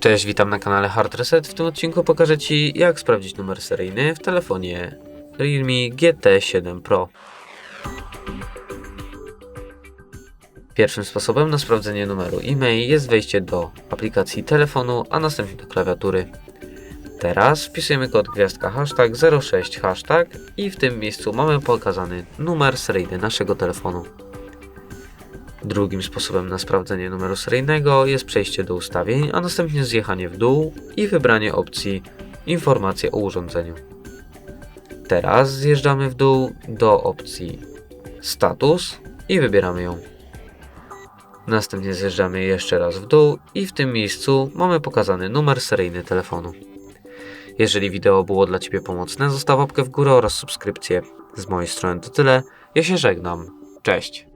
Cześć, witam na kanale Hard Reset. W tym odcinku pokażę Ci, jak sprawdzić numer seryjny w telefonie Realme GT7 Pro. Pierwszym sposobem na sprawdzenie numeru e-mail jest wejście do aplikacji telefonu, a następnie do klawiatury. Teraz wpisujemy kod gwiazdka hashtag 06 hashtag i w tym miejscu mamy pokazany numer seryjny naszego telefonu. Drugim sposobem na sprawdzenie numeru seryjnego jest przejście do ustawień, a następnie zjechanie w dół i wybranie opcji Informacje o urządzeniu. Teraz zjeżdżamy w dół do opcji Status i wybieramy ją. Następnie zjeżdżamy jeszcze raz w dół i w tym miejscu mamy pokazany numer seryjny telefonu. Jeżeli wideo było dla Ciebie pomocne, zostaw łapkę w górę oraz subskrypcję. Z mojej strony to tyle. Ja się żegnam. Cześć.